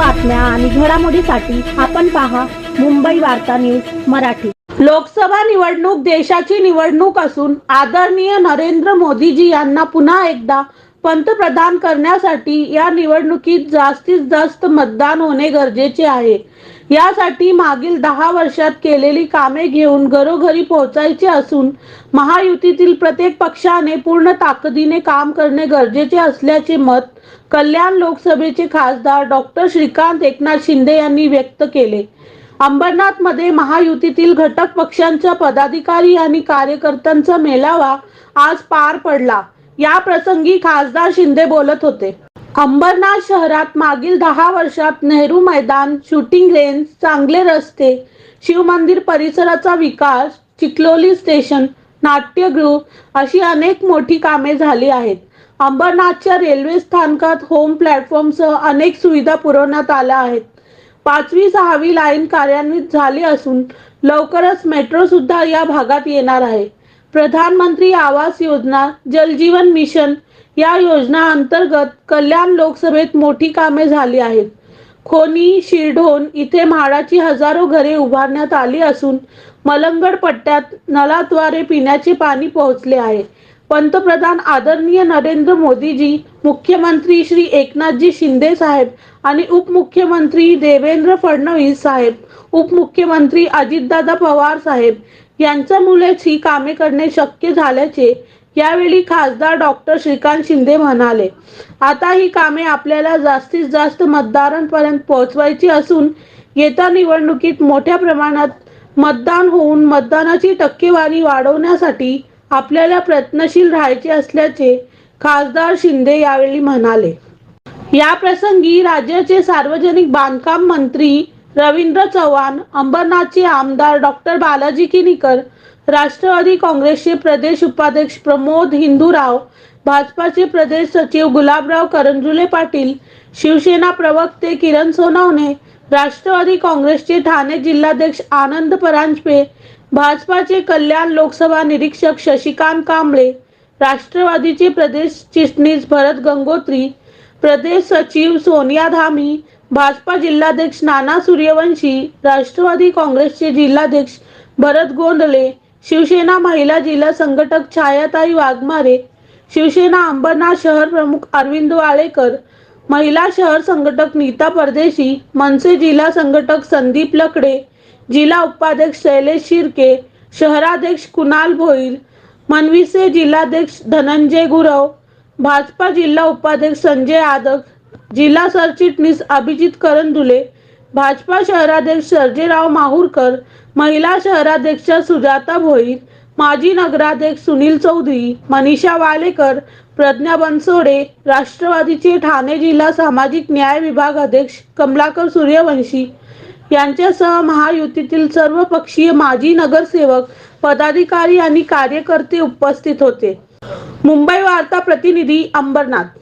बातम्या आणि घडामोडीसाठी आपण पहा मुंबई वार्ता न्यूज मराठी. लोकसभा निवडणूक देशाची निवडणूक असून आदरणीय नरेंद्र मोदीजी यांना पुन्हा एकदा पंतप्रधान करण्यासाठी या निवडणुकीत जास्तीत जास्त मतदान होणे गरजेचे आहे. यासाठी मागील दहा वर्षात केलेली कामे घेऊन घरोघरी पोहोचायचे असून महायुतीतील प्रत्येक पक्षाने पूर्ण ताकदीने काम करणे गरजेचे असल्याचे मत कल्याण लोकसभेचे खासदार डॉक्टर श्रीकांत एकनाथ शिंदे यांनी व्यक्त केले. अंबरनाथमध्ये महायुतीतील घटक पक्षांच्या पदाधिकारी आणि कार्यकर्त्यांचा मेळावा आज पार पडला. या प्रसंगी खासदार शिंदे बोलत होते. अंबरनाथ शहरात मागील दहा वर्षात नेहरू मैदान शूटिंग रेंज चांगले रस्ते शिवमंदिर परिसराचा विकास चिखलोली स्टेशन नाट्यगृह अशी अनेक मोठी कामे झाली आहेत. अंबरनाथच्या रेल्वे स्थानकात होम प्लॅटफॉर्मसह अनेक सुविधा पुरवण्यात आल्या आहेत. पाचवी सहावी लाईन कार्यान्वित झाली असून लवकरच मेट्रो सुद्धा या भागात येणार आहे. प्रधानमंत्री आवास योजना जलजीवन मिशन या योजना अंतर्गत कल्याण लोकसभेत मोठी कामे झाली आहेत. खोनी शिरढोण इथे म्हाडाची हजारो घरे उभारण्यात आली असून मलंगड पट्ट्यात नळाद्वारे पिण्याचे पाणी पोहोचले आहे. पंतप्रधान आदरणीय नरेंद्र मोदीजी मुख्यमंत्री श्री एकनाथजी शिंदे साहेब आणि उपमुख्यमंत्री देवेंद्र फडणवीस साहेब उपमुख्यमंत्री अजितदादा पवार साहेब यांच्यामुळेच ही कामे करणे शक्य झाल्याचे यावेळी खासदार डॉक्टर श्रीकांत शिंदे म्हणाले. आता ही कामे आपल्याला जास्तीत जास्त मतदारांपर्यंत पोहोचवायची असून येत्या निवडणुकीत मोठ्या प्रमाणात मतदान होऊन मतदानाची टक्केवारी वाढवण्यासाठी आपल्याला प्रयत्नशील राहायचे असल्याचे खासदार शिंदे यावेळी म्हणाले. या प्रसंगी राज्याचे सार्वजनिक बांधकाम मंत्री रवींद्र चव्हाण अंबरनाथचे आमदार डॉक्टर बालाजी किनीकर राष्ट्रवादी काँग्रेसचे प्रदेश उपाध्यक्ष प्रमोद हिंदूराव भाजपाचे प्रदेश सचिव गुलाबराव करंजुले पाटील शिवसेना प्रवक्ते किरण सोनवणे राष्ट्रवादी काँग्रेसचे ठाणे जिल्हाध्यक्ष आनंद परांजपे भाजपाचे कल्याण लोकसभा निरीक्षक शशिकांत कांबळे राष्ट्रवादीचे प्रदेश चिटणीस भरत गंगोत्री प्रदेश सचिव सोनिया धामी भाजपा जिल्हाध्यक्ष नाना सूर्यवंशी राष्ट्रवादी काँग्रेसचे जिल्हाध्यक्ष भरत गोंधळे शिवसेना महिला जिल्हा संघटक छायाताई वाघमारे शिवसेना अंबरनाथ शहर प्रमुख अरविंद वाळेकर महिला शहर संघटक नीता परदेशी मनसे जिल्हा संघटक संदीप लकडे जिल्हा उपाध्यक्ष शैलेश शिर्के शहराध्यक्ष कुणाल भोईर मनविसे जिल्हाध्यक्ष धनंजय गुरव भाजपा जिल्हा उपाध्यक्ष संजय आदक जिल्हा सरचिटणीस अभिजित करंदुले भाजपा शहराध्यक्ष सर्जेराव माहूरकर महिला शहराध्यक्ष सुजाता भोईर माजी नगराध्यक्ष सुनील चौधरी मनीषा वालेकर प्रज्ञा बनसोडे राष्ट्रवादीचे ठाणे जिल्हा सामाजिक न्याय विभाग अध्यक्ष कमलाकर सूर्यवंशी यांच्यासह महायुतीतील सर्व पक्षीय माजी नगरसेवक पदाधिकारी आणि कार्यकर्ते उपस्थित होते. मुंबई वार्ता प्रतिनिधी अंबरनाथ